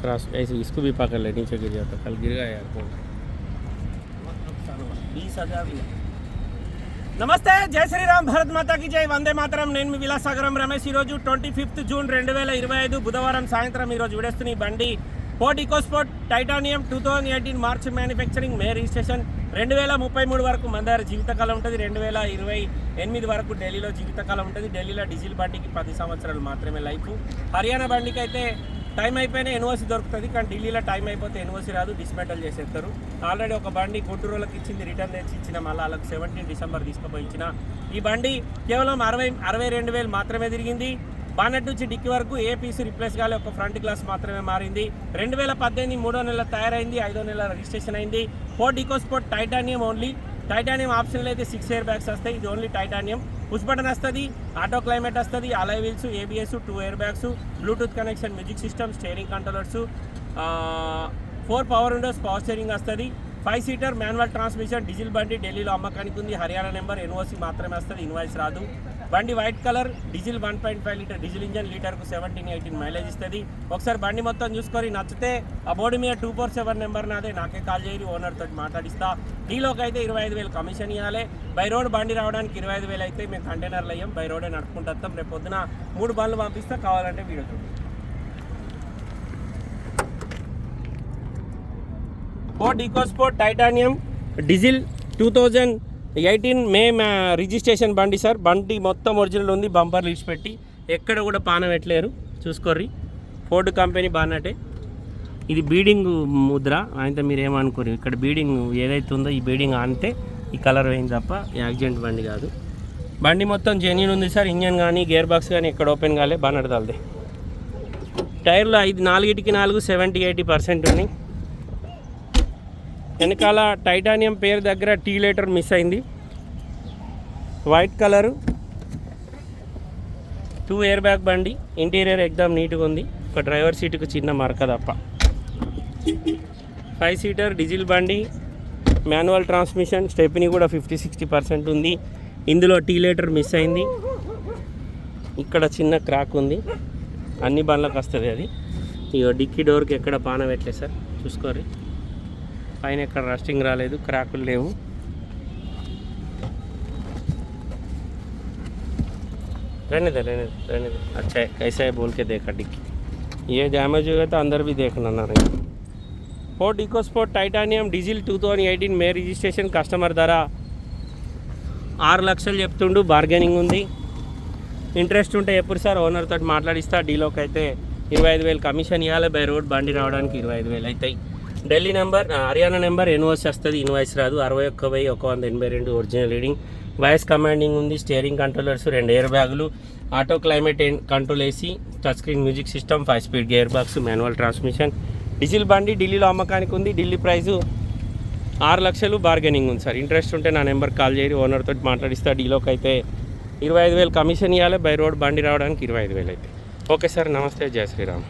Cross ऐसे इसको भी पकड़ ले नीचे गिर जाता कल गिर गया यार फोन बीस हजार నమస్తే జై శ్రీరామ్ భారత్ మాతాకి జై వందే మాతరం నేను మీ విలాసాగరం రమేష్ ఈరోజు ట్వంటీ ఫిఫ్త్ జూన్ రెండు వేల ఇరవై ఐదు బుధవారం సాయంత్రం ఈరోజు విడేస్తున్న ఈ బండి Ford EcoSport Titanium two thousand eighteen March manufacturing May registration రెండు వేల ముప్పై మూడు వరకు మన దగ్గర జీవితకాలం ఉంటుంది రెండు వేల ఇరవై ఎనిమిది వరకు ఢిల్లీలో జీవితకాలం ఉంటుంది ఢిల్లీలో డీజిల్ బండికి పది సంవత్సరాలు మాత్రమే లైఫ్ హర్యానా బండికి అయితే టైం అయిపోయినా ఎన్ఓసి దొరుకుతుంది కానీ ఢిల్లీలో టైం అయిపోతే ఎన్ఓసి రాదు డిస్మెంటల్ చేసేస్తారు. ఆల్రెడీ ఒక బండి గుంటూరులోకి ఇచ్చింది రిటర్న్ తెచ్చి ఇచ్చిన మళ్ళీ వాళ్ళకి సెవెంటీన్ డిసెంబర్ తీసుకుపోయి ఇచ్చిన. ఈ బండి కేవలం అరవై అరవై రెండు వేలు మాత్రమే తిరిగింది. బానెట్ నుంచి డిక్కి వరకు ఏ పీస్ రిప్లేస్ కాలే ఒక ఫ్రంట్ గ్లాస్ మాత్రమే మారింది. రెండు వేల పద్దెనిమిది మూడో నెల తయారైంది ఐదో నెల రిజిస్ట్రేషన్ అయింది. Ford EcoSport titanium only titanium ఆప్షన్లో అయితే సిక్స్ ఇయర్ బ్యాగ్స్ వస్తాయి. ఇది ఓన్లీ టైటానియం. పుష్ బటన్ వస్తుంది ఆటో క్లైమేట్ వస్తుంది alloy wheels ABS two air bags Bluetooth connection music system steering controllers four power windows power steering వస్తుంది. Five seater manual transmission diesel బండి ఢిల్లీలో అమ్మకానికి ఉంది. Haryana number NOC మాత్రమే వస్తుంది ఇన్వాయిస్ రాదు. బండి white colour diesel one point five litre diesel engine లీటర్కు seventeen eighteen mileage ఇస్తుంది. ఒకసారి బండి మొత్తం చూసుకొని నచ్చితే ఆ బోర్డు మీద టూ ఫోర్ సెవెన్ నెంబర్ నాదే. నాకే కాల్ చేయరు ఓనర్ తోటి మాట్లాడిస్తా. డీలోకి అయితే ఇరవై ఐదు వేలు కమిషన్ ఇవ్వాలి బై రోడ్ బండి రావడానికి ఇరవై ఐదు వేలు అయితే మేము కంటైనర్లు అయ్యాం. బై రోడే నడుపుకుంటూ వస్తాం. రేపు పొద్దున మూడు బండ్లు పంపిస్తా. కావాలంటే వీడియో చూడండి Ford EcoSport titanium diesel two thousand eighteen May మా రిజిస్ట్రేషన్ బండి సార్. బండి మొత్తం ఒరిజినల్ ఉంది బంపర్లు పెట్టి. ఎక్కడ కూడా పానం పెట్టలేరు చూసుకోర్రి. ఫోర్డ్ కంపెనీ బాగానటే ఇది బీడింగ్ ముద్ర అయితే మీరు ఏమనుకోరు ఇక్కడ బీడింగ్ ఏదైతే ఉందో ఈ బీడింగ్ ఆనితే ఈ కలర్ పోయింది తప్ప యాక్సిడెంట్ బండి కాదు. బండి మొత్తం జెన్యున్ ఉంది సార్. ఇంజన్ కానీ గేర్ బాక్స్ కానీ ఇక్కడ ఓపెన్ కాలే బాగా నడతాలి టైర్లు ఐదు నాలుగిటికి నాలుగు సెవెంటీ ఎయిటీ పర్సెంట్ ఉన్నాయి. వెనకాల టైటానియం పేరు దగ్గర టీ లెటర్ మిస్ అయింది. White colour two air bag బండి ఇంటీరియర్ ఎగ్దాం నీట్గా ఉంది. ఒక డ్రైవర్ సీటుకు చిన్న మరక తప్ప. ఫైవ్ సీటర్ డీజిల్ బండి మాన్యువల్ ట్రాన్స్మిషన్ స్టెప్ని కూడా ఫిఫ్టీ సిక్స్టీ పర్సెంట్ ఉంది. ఇందులో టీ లీటర్ మిస్ అయింది. ఇక్కడ చిన్న క్రాక్ ఉంది. అన్ని బండ్లకు వస్తుంది అది. ఇక డిక్కీ డోర్కి ఎక్కడ పాన పెట్టలేదు సార్. చూసుకోర్రి. పైన ఎక్కడ రస్టింగ్ రాలేదు క్రాకులు లేవు रहने दे रहने दे रहने दे अच्छा है कैसा है बोल के देखा डिक्की ये डैमेज हुआ तो अंदर भी देखना ना रही Ford EcoSport Titanium diesel two thousand eighteen May registration customer ధర ఆరు లక్షలు చెప్తుండు బార్గెనింగ్ ఉంది ఇంట్రెస్ట్ ఉంటే ఎప్పుడు సార్ ఓనర్ తోటి మాట్లాడిస్తా డీలోకి అయితే ఇరవై ఐదు వేలు కమిషన్ ఇవ్వాలి బై రోడ్ బండి రావడానికి ఇరవై ఐదు వేలు అవుతాయి Delhi number Haryana number NOC వస్తుంది ఇన్వాయిస్ రాదు. అరవై ఒక్క వెయ్యి ఒక వంద ఎనభై రెండు ఒరిజినల్ రీడింగ్. వాయిస్ కమాండింగ్ ఉంది స్టీరింగ్ కంట్రోలర్స్ రెండు ఎయిర్ బ్యాగులు auto climate control AC touch screen music system five speed gear box manual transmission. Diesel బండి ఢిల్లీలో అమ్మకానికి ఉంది ఢిల్లీ ప్రైజు ఆరు లక్షలు బార్గెనింగ్ ఉంది సార్. ఇంట్రెస్ట్ ఉంటే నా నెంబర్ కాల్ చేయరు ఓనర్తో మాట్లాడిస్తా డీలోకి అయితే ఇరవై ఐదు వేలు కమిషన్ ఇవ్వాలి బై రోడ్ బండి రావడానికి ఇరవై ఐదు వేలు అయితే. ఓకే సార్ నమస్తే జయ శ్రీరామ్.